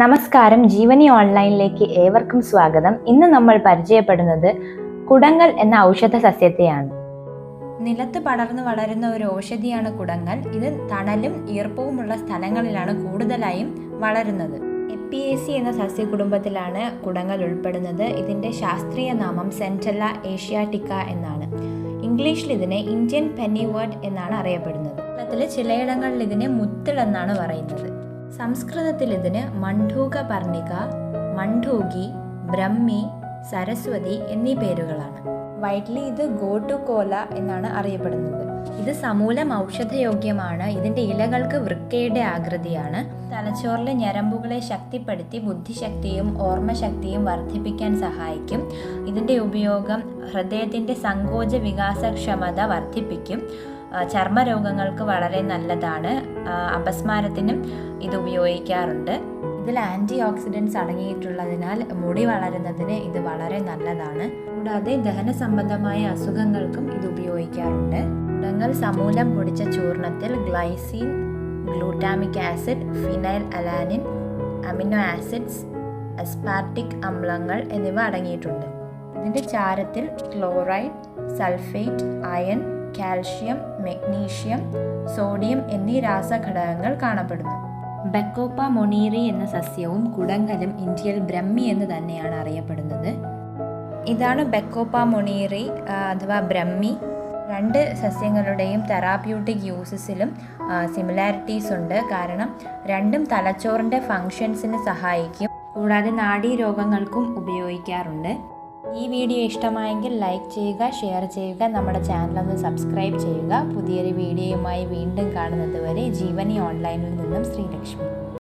നമസ്കാരം. ജീവനി ഓൺലൈനിലേക്ക് ഏവർക്കും സ്വാഗതം. ഇന്ന് നമ്മൾ പരിചയപ്പെടുന്നത് കുടങ്ങൽ എന്ന ഔഷധ സസ്യത്തെയാണ്. നിലത്ത് പടർന്നു വളരുന്ന ഒരു ഔഷധിയാണ് കുടങ്ങൽ ഇത് തണലും ഈർപ്പവുമുള്ള സ്ഥലങ്ങളിലാണ് കൂടുതലായും വളരുന്നത്. എപ്പിയേസി എന്ന സസ്യകുടുംബത്തിലാണ് കുടങ്ങൽ ഉൾപ്പെടുന്നത്. ഇതിന്റെ ശാസ്ത്രീയ നാമം സെന്റല്ല ഏഷ്യാറ്റിക്ക എന്നാണ്. ഇംഗ്ലീഷിൽ ഇതിനെ ഇന്ത്യൻ പെന്നിവേർഡ് എന്നാണ് അറിയപ്പെടുന്നത്. കേരളത്തിലെ ചിലയിടങ്ങളിൽ ഇതിനെ മുത്തിൾ എന്നാണ് പറയുന്നത്. സംസ്കൃതത്തിൽ ഇതിന് മണ്ഡൂക പർണിക മണ്ഡൂകി ബ്രഹ്മി സരസ്വതി എന്നീ പേരുകളാണ്. വൈറ്റ്ലി ഇത് ഗോട്ടു കോല എന്നാണ് അറിയപ്പെടുന്നത്. ഇത് സമൂലം ഔഷധയോഗ്യമാണ്. ഇതിന്റെ ഇലകൾക്ക് വൃക്കയുടെ ആകൃതിയാണ്. തലച്ചോറിലെ ഞരമ്പുകളെ ശക്തിപ്പെടുത്തി ബുദ്ധിശക്തിയും ഓർമ്മശക്തിയും വർദ്ധിപ്പിക്കാൻ സഹായിക്കും. ഇതിന്റെ ഉപയോഗം ഹൃദയത്തിന്റെ സങ്കോച വികാസക്ഷമത വർദ്ധിപ്പിക്കും. ചർമ്മരോഗങ്ങൾക്ക് വളരെ നല്ലതാണ്. അപസ്മാരത്തിനും ഇത് ഉപയോഗിക്കാറുണ്ട്. ഇതിൽ ആന്റി ഓക്സിഡൻസ് അടങ്ങിയിട്ടുള്ളതിനാൽ മുടി വളരുന്നതിന് ഇത് വളരെ നല്ലതാണ്. കൂടാതെ ദഹന സംബന്ധമായ അസുഖങ്ങൾക്കും ഇത് ഉപയോഗിക്കാറുണ്ട്. ഗുണങ്ങൾ സമൂലം പൊടിച്ച ചൂർണത്തിൽ glycine glutamic acid phenylalanine amino acids aspartic അമ്ലങ്ങൾ എന്നിവ അടങ്ങിയിട്ടുണ്ട്. ഇതിന്റെ ചാരത്തിൽ chloride sulphate iron calcium magnesium sodium എന്നീ രാസഘടകങ്ങൾ കാണപ്പെടുന്നു. ബക്കോപ്പ മൊണീറി എന്ന സസ്യവും കുടങ്കലും ഇന്ത്യയിൽ ബ്രഹ്മി എന്ന് തന്നെയാണ് അറിയപ്പെടുന്നത്. ഇതാണ് ബക്കോപ്പ മൊണീറി അഥവാ ബ്രഹ്മി. രണ്ട് സസ്യങ്ങളുടെയും തെറാപ്യൂട്ടിക് യൂസസിലും സിമിലാരിറ്റീസ് ഉണ്ട്. കാരണം രണ്ടും തലച്ചോറിന്റെ ഫങ്ഷൻസിന് സഹായിക്കും. കൂടാതെ നാഡീരോഗങ്ങൾക്കും ഉപയോഗിക്കാറുണ്ട്. ഈ വീഡിയോ ഇഷ്ടമായെങ്കിൽ ലൈക്ക് ചെയ്യുക ഷെയർ ചെയ്യുക നമ്മുടെ ചാനലൊന്ന് സബ്സ്ക്രൈബ് ചെയ്യുക. പുതിയൊരു വീഡിയോയുമായി വീണ്ടും കാണുന്നതുവരെ ജീവനി ഓൺലൈനിൽ നിന്നും ശ്രീലക്ഷ്മി.